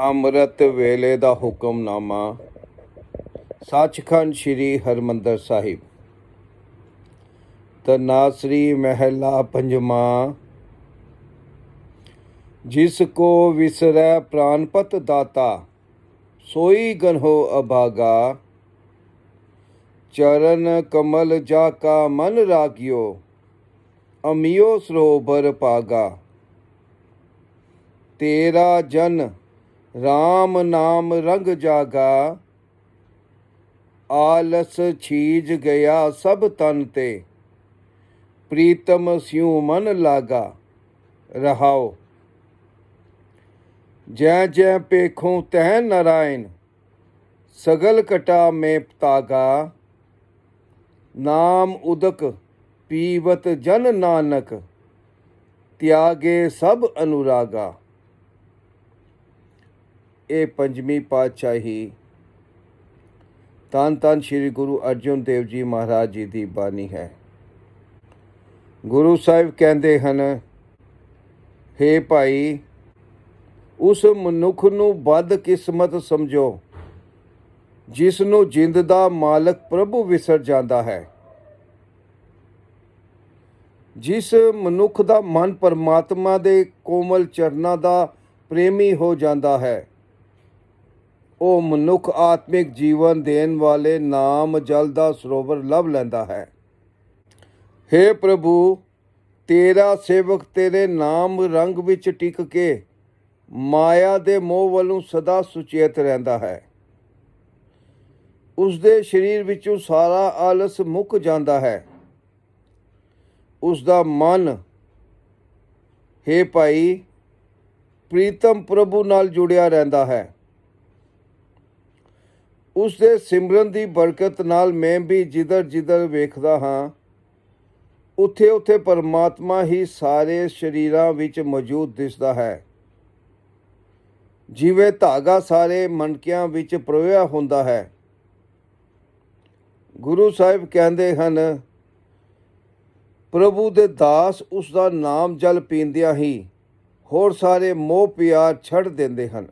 ਅੰਮ੍ਰਿਤ ਵੇਲੇ ਦਾ ਹੁਕਮਨਾਮਾ, ਸੱਚਖੰਡ ਸ੍ਰੀ ਹਰਮੰਦਰ ਸਾਹਿਬ। ਤਨਾਸਰੀ ਮਹਿਲਾ ਪੰਜਵਾਂ ਜਿਸ ਕੋ ਵਿਸਰੈ ਪ੍ਰਾਨਪਤ ਦਾਤਾ, ਸੋਈ ਗਨਹੁ ਅਭਾਗਾ। ਚਰਨ ਕਮਲ ਜਾ ਕਾ ਮਨ ਰਾਗਿਓ, ਅਮਿਓ ਸਰੋਵਰ ਪਾਗਾ। ਤੇਰਾ ਜਨ RAM ਨਾਮ ਰੰਗ ਜਾਗਾ, ਆਲਸ ਛੀਜ ਗਿਆ ਸਭ ਤਨ ਤੇ। ਪ੍ਰੀਤਮ ਸਿਉ ਮਨ ਲਾਗਾ, ਰਹਾਓ। ਜੈ ਜੈ ਪੇਖੋਂ ਤੈ ਨਰਾਇਣ, ਸਗਲ ਕਟਾ ਮੇ ਪਤਾਗਾ ਨਾਮ ਉਦਕ ਪੀਵਤ ਜਨ ਨਾਨਕ, ਤਿਆਗੇ ਸਭ ਅਨੁਰਾਗਾ। ਇਹ ਪੰਜਵੀਂ ਪਾਤਸ਼ਾਹੀ ਤਨ ਤਨ ਸ੍ਰੀ ਗੁਰੂ ਅਰਜਨ ਦੇਵ ਜੀ ਮਹਾਰਾਜ ਜੀ ਦੀ ਬਾਣੀ ਹੈ। ਗੁਰੂ ਸਾਹਿਬ ਕਹਿੰਦੇ ਹਨ, ਹੇ ਭਾਈ, ਉਸ ਮਨੁੱਖ ਨੂੰ ਵੱਧ ਕਿਸਮਤ ਸਮਝੋ, ਜਿਸ ਨੂੰ ਜਿੰਦ ਦਾ ਮਾਲਕ ਪ੍ਰਭੂ ਵਿਸਰ ਜਾਂਦਾ ਹੈ। ਜਿਸ ਮਨੁੱਖ ਦਾ ਮਨ ਪਰਮਾਤਮਾ ਦੇ ਕੋਮਲ ਚਰਨਾਂ ਦਾ ਪ੍ਰੇਮੀ ਹੋ ਜਾਂਦਾ ਹੈ ਉਹ ਮਨੁੱਖ ਆਤਮਿਕ ਜੀਵਨ ਦੇਣ ਵਾਲੇ ਨਾਮ ਜਲ ਦਾ ਸਰੋਵਰ ਲਭ ਲੈਂਦਾ ਹੈ। हे ਪ੍ਰਭੂ, ਤੇਰਾ ਸੇਵਕ ਤੇਰੇ ਨਾਮ ਰੰਗ ਵਿੱਚ ਟਿਕ ਕੇ ਮਾਇਆ ਦੇ ਮੋਹ ਵੱਲੋਂ ਸਦਾ ਸੁਚੇਤ ਰਹਿੰਦਾ ਹੈ। ਉਸ ਦੇ ਸਰੀਰ ਵਿੱਚੋਂ ਸਾਰਾ ਆਲਸ ਮੁੱਕ ਜਾਂਦਾ ਹੈ। ਉਸ ਦਾ ਮਨ हे ਭਾਈ, ਪ੍ਰੀਤਮ ਪ੍ਰਭੂ ਨਾਲ ਜੁੜਿਆ ਰਹਿੰਦਾ ਹੈ। ਉਸ ਦੇ ਸਿਮਰਨ ਦੀ ਬਰਕਤ ਨਾਲ ਮੈਂ ਵੀ ਜਿੱਧਰ ਜਿੱਧਰ ਵੇਖਦਾ ਹਾਂ, ਉੱਥੇ ਉੱਥੇ ਪਰਮਾਤਮਾ ਹੀ ਸਾਰੇ ਸ਼ਰੀਰਾਂ ਵਿੱਚ ਮੌਜੂਦ ਦਿਸਦਾ ਹੈ। ਜਿਵੇਂ ਧਾਗਾ ਸਾਰੇ ਮਣਕਿਆਂ ਵਿੱਚ ਪਰੋਇਆ ਹੁੰਦਾ ਹੈ। ਗੁਰੂ ਸਾਹਿਬ ਕਹਿੰਦੇ ਹਨ, ਪ੍ਰਭੂ ਦੇ ਦਾਸ ਉਸ ਦਾ ਨਾਮ ਜਲ ਪੀਂਦਿਆਂ ਹੀ ਹੋਰ ਸਾਰੇ ਮੋਹ ਪਿਆਰ ਛੱਡ ਦਿੰਦੇ ਹਨ।